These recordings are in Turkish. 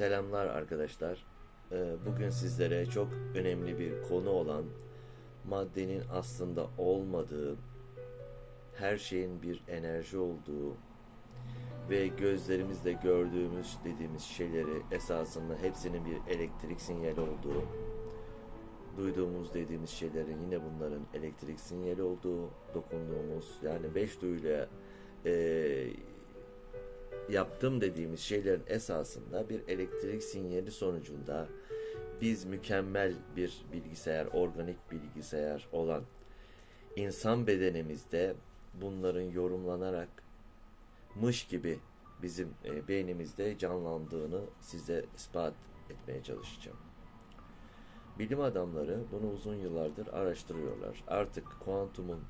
Selamlar arkadaşlar. Ee, Bugün sizlere çok önemli bir konu olan maddenin aslında olmadığı, her şeyin bir enerji olduğu ve gözlerimizle gördüğümüz dediğimiz şeyleri esasında hepsinin bir elektrik sinyali olduğu, duyduğumuz dediğimiz şeylerin yine bunların elektrik sinyali olduğu, dokunduğumuz yani beş duyuyla eee yaptım dediğimiz şeylerin esasında bir elektrik sinyali sonucunda biz mükemmel bir bilgisayar, organik bilgisayar olan insan bedenimizde bunların yorumlanarak mış gibi bizim e, beynimizde canlandığını size ispat etmeye çalışacağım. Bilim adamları bunu uzun yıllardır araştırıyorlar. Artık kuantumun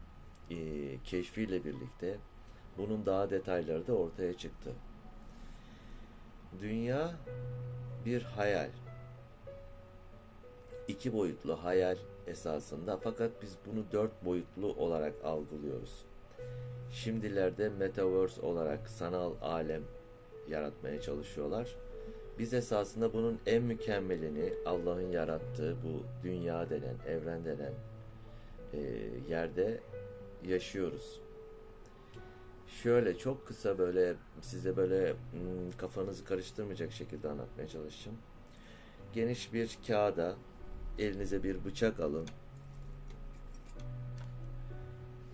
e, keşfiyle birlikte bunun daha detayları da ortaya çıktı. Dünya bir hayal. İki boyutlu hayal esasında fakat biz bunu dört boyutlu olarak algılıyoruz. Şimdilerde metaverse olarak sanal alem yaratmaya çalışıyorlar. Biz esasında bunun en mükemmelini Allah'ın yarattığı bu dünya denen, evren denen e, yerde yaşıyoruz. Şöyle çok kısa böyle size böyle hmm, kafanızı karıştırmayacak şekilde anlatmaya çalışacağım. Geniş bir kağıda elinize bir bıçak alın.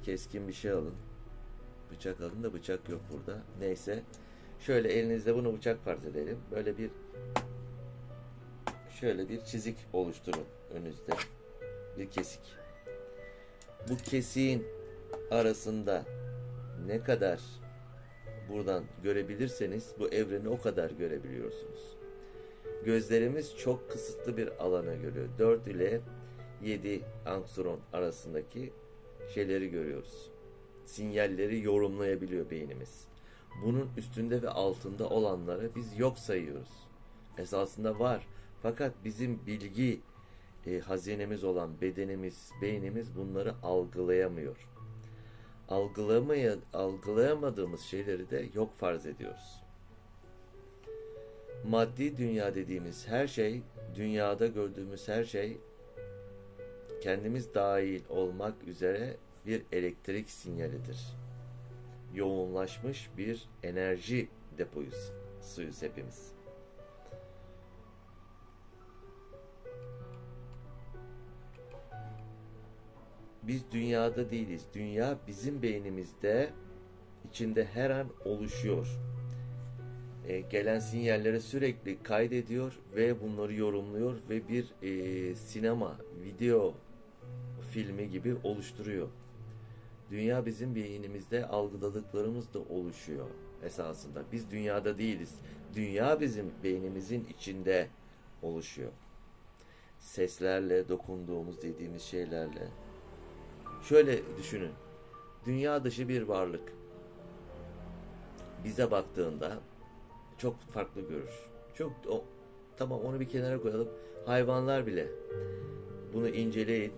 Keskin bir şey alın. Bıçak alın da bıçak yok burada. Neyse. Şöyle elinizde bunu bıçak edelim. Böyle bir şöyle bir çizik oluşturun önünüzde. Bir kesik. Bu kesiğin arasında ne kadar buradan görebilirseniz bu evreni o kadar görebiliyorsunuz. Gözlerimiz çok kısıtlı bir alana görüyor. 4 ile 7 angstrom arasındaki şeyleri görüyoruz. Sinyalleri yorumlayabiliyor beynimiz. Bunun üstünde ve altında olanları biz yok sayıyoruz. Esasında var. Fakat bizim bilgi e, hazinemiz olan bedenimiz, beynimiz bunları algılayamıyor algılamaya, algılayamadığımız şeyleri de yok farz ediyoruz. Maddi dünya dediğimiz her şey, dünyada gördüğümüz her şey kendimiz dahil olmak üzere bir elektrik sinyalidir. Yoğunlaşmış bir enerji depoyuz hepimiz. Biz dünyada değiliz. Dünya bizim beynimizde içinde her an oluşuyor. E, gelen sinyalleri sürekli kaydediyor ve bunları yorumluyor ve bir e, sinema, video filmi gibi oluşturuyor. Dünya bizim beynimizde algıladıklarımız da oluşuyor esasında. Biz dünyada değiliz. Dünya bizim beynimizin içinde oluşuyor. Seslerle, dokunduğumuz dediğimiz şeylerle, Şöyle düşünün. Dünya dışı bir varlık bize baktığında çok farklı görür. Çok o tamam onu bir kenara koyalım. Hayvanlar bile bunu inceleyin.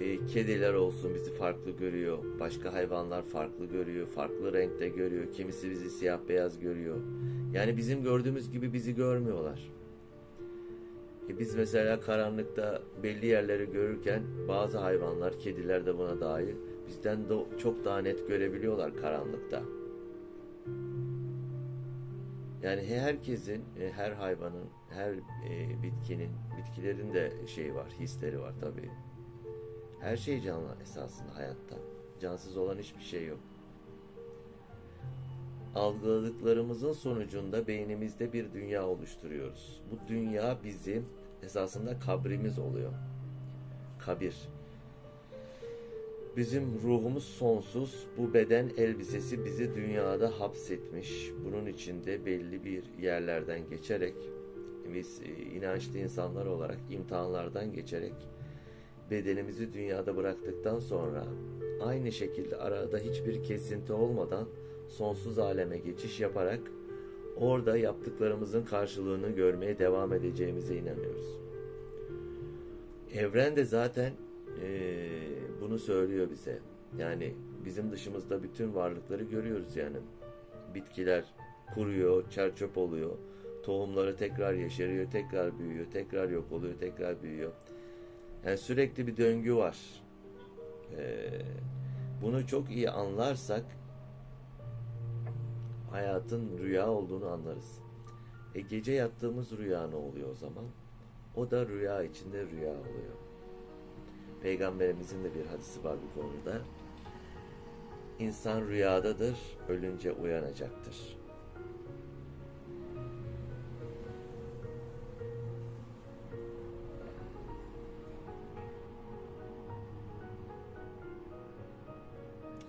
E, kediler olsun bizi farklı görüyor. Başka hayvanlar farklı görüyor. Farklı renkte görüyor. Kimisi bizi siyah beyaz görüyor. Yani bizim gördüğümüz gibi bizi görmüyorlar. Biz mesela karanlıkta belli yerleri görürken bazı hayvanlar, kediler de buna dahil bizden de çok daha net görebiliyorlar karanlıkta. Yani herkesin, e, her hayvanın, her e, bitkinin, bitkilerin de şeyi var, hisleri var tabii. Her şey canlı esasında hayatta. Cansız olan hiçbir şey yok. Algıladıklarımızın sonucunda beynimizde bir dünya oluşturuyoruz. Bu dünya bizim esasında kabrimiz oluyor. Kabir. Bizim ruhumuz sonsuz. Bu beden elbisesi bizi dünyada hapsetmiş. Bunun içinde belli bir yerlerden geçerek biz e, inançlı insanlar olarak imtihanlardan geçerek bedenimizi dünyada bıraktıktan sonra aynı şekilde arada hiçbir kesinti olmadan sonsuz aleme geçiş yaparak orada yaptıklarımızın karşılığını görmeye devam edeceğimize inanıyoruz. Evren de zaten e, bunu söylüyor bize. Yani bizim dışımızda bütün varlıkları görüyoruz yani. Bitkiler kuruyor, çerçöp oluyor. Tohumları tekrar yeşeriyor, tekrar büyüyor, tekrar yok oluyor, tekrar büyüyor. Yani sürekli bir döngü var. Ee, bunu çok iyi anlarsak hayatın rüya olduğunu anlarız. E gece yattığımız rüya ne oluyor o zaman? O da rüya içinde rüya oluyor. Peygamberimizin de bir hadisi var bu konuda. İnsan rüyadadır, ölünce uyanacaktır.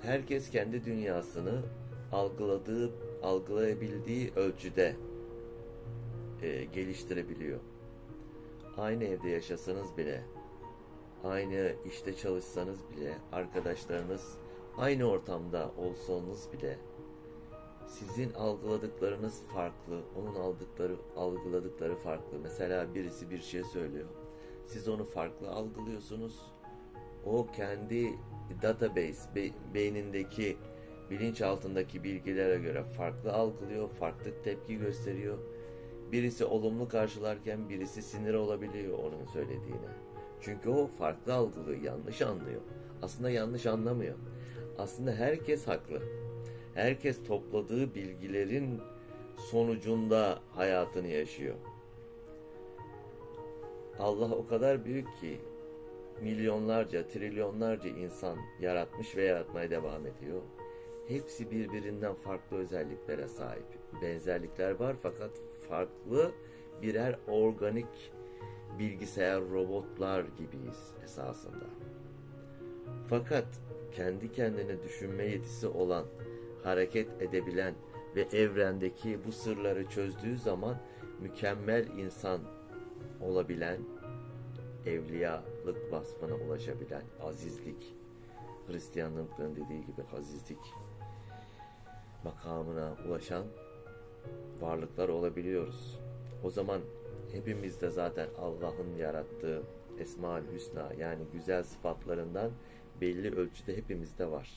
Herkes kendi dünyasını algıladığı, algılayabildiği ölçüde e, geliştirebiliyor. Aynı evde yaşasanız bile, aynı işte çalışsanız bile, arkadaşlarınız aynı ortamda olsanız bile sizin algıladıklarınız farklı, onun aldıkları algıladıkları farklı. Mesela birisi bir şey söylüyor. Siz onu farklı algılıyorsunuz. O kendi database be- beynindeki bilinç altındaki bilgilere göre farklı algılıyor, farklı tepki gösteriyor. Birisi olumlu karşılarken birisi sinir olabiliyor onun söylediğine. Çünkü o farklı algılıyor, yanlış anlıyor. Aslında yanlış anlamıyor. Aslında herkes haklı. Herkes topladığı bilgilerin sonucunda hayatını yaşıyor. Allah o kadar büyük ki milyonlarca, trilyonlarca insan yaratmış ve yaratmaya devam ediyor. Hepsi birbirinden farklı özelliklere sahip. Benzerlikler var fakat farklı birer organik bilgisayar robotlar gibiyiz esasında. Fakat kendi kendine düşünme yetisi olan, hareket edebilen ve evrendeki bu sırları çözdüğü zaman mükemmel insan olabilen, evliyalık vasfına ulaşabilen, azizlik, Hristiyanlıkların dediği gibi azizlik makamına ulaşan varlıklar olabiliyoruz. O zaman hepimizde zaten Allah'ın yarattığı Esma-ül Hüsna yani güzel sıfatlarından belli ölçüde hepimizde var.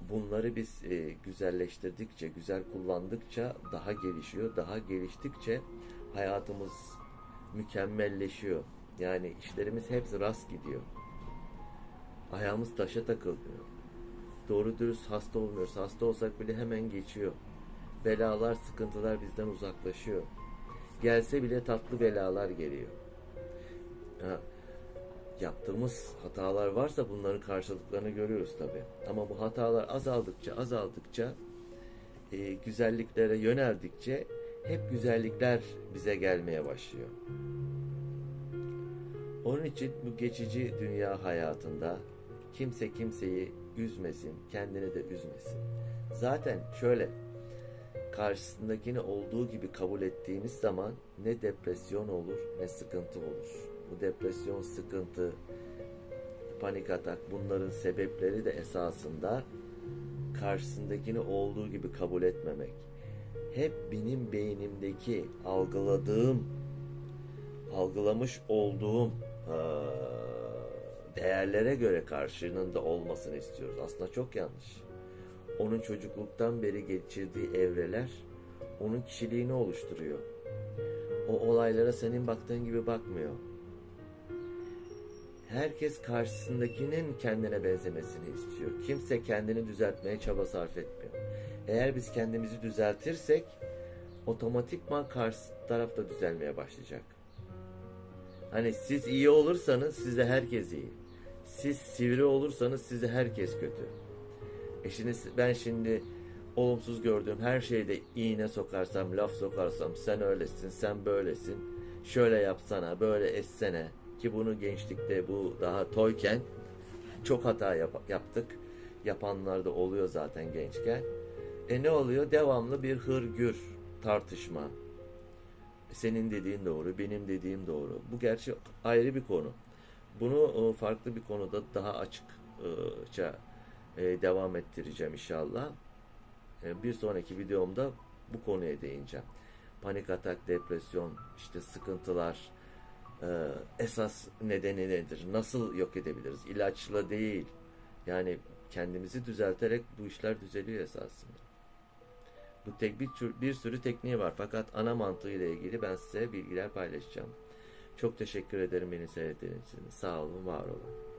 Bunları biz e, güzelleştirdikçe, güzel kullandıkça daha gelişiyor. Daha geliştikçe hayatımız mükemmelleşiyor. Yani işlerimiz hepsi rast gidiyor. Ayağımız taşa takılmıyor. Doğru dürüst hasta olmuyoruz. Hasta olsak bile hemen geçiyor. Belalar, sıkıntılar bizden uzaklaşıyor. Gelse bile tatlı belalar geliyor. Ha, yaptığımız hatalar varsa bunların karşılıklarını görüyoruz tabi. Ama bu hatalar azaldıkça azaldıkça e, güzelliklere yöneldikçe hep güzellikler bize gelmeye başlıyor. Onun için bu geçici dünya hayatında kimse kimseyi üzmesin, kendini de üzmesin. Zaten şöyle karşısındakini olduğu gibi kabul ettiğimiz zaman ne depresyon olur ne sıkıntı olur. Bu depresyon, sıkıntı, panik atak bunların sebepleri de esasında karşısındakini olduğu gibi kabul etmemek. Hep benim beynimdeki algıladığım, algılamış olduğum değerlere göre karşının da olmasını istiyoruz. Aslında çok yanlış. Onun çocukluktan beri geçirdiği evreler onun kişiliğini oluşturuyor. O olaylara senin baktığın gibi bakmıyor. Herkes karşısındakinin kendine benzemesini istiyor. Kimse kendini düzeltmeye çaba sarf etmiyor. Eğer biz kendimizi düzeltirsek otomatikman karşı taraf da düzelmeye başlayacak. Hani siz iyi olursanız size herkes iyi. Siz sivri olursanız size herkes kötü. E ben şimdi olumsuz gördüğüm her şeyde iğne sokarsam, laf sokarsam sen öylesin, sen böylesin. Şöyle yapsana, böyle etsene ki bunu gençlikte bu daha toyken çok hata yap- yaptık. Yapanlar da oluyor zaten gençken. E ne oluyor? Devamlı bir hırgür tartışma. Senin dediğin doğru, benim dediğim doğru. Bu gerçi ayrı bir konu. Bunu e, farklı bir konuda daha açıkça e, devam ettireceğim inşallah. E, Bir sonraki videomda bu konuya değineceğim. Panik atak, depresyon, işte sıkıntılar, esas nedeni nedir? Nasıl yok edebiliriz? İlaçla değil. Yani kendimizi düzelterek bu işler düzeliyor esasında. Bu tek bir, bir sürü tekniği var fakat ana mantığı ile ilgili ben size bilgiler paylaşacağım. Çok teşekkür ederim beni seyrettiğiniz için. Sağ olun, var olun.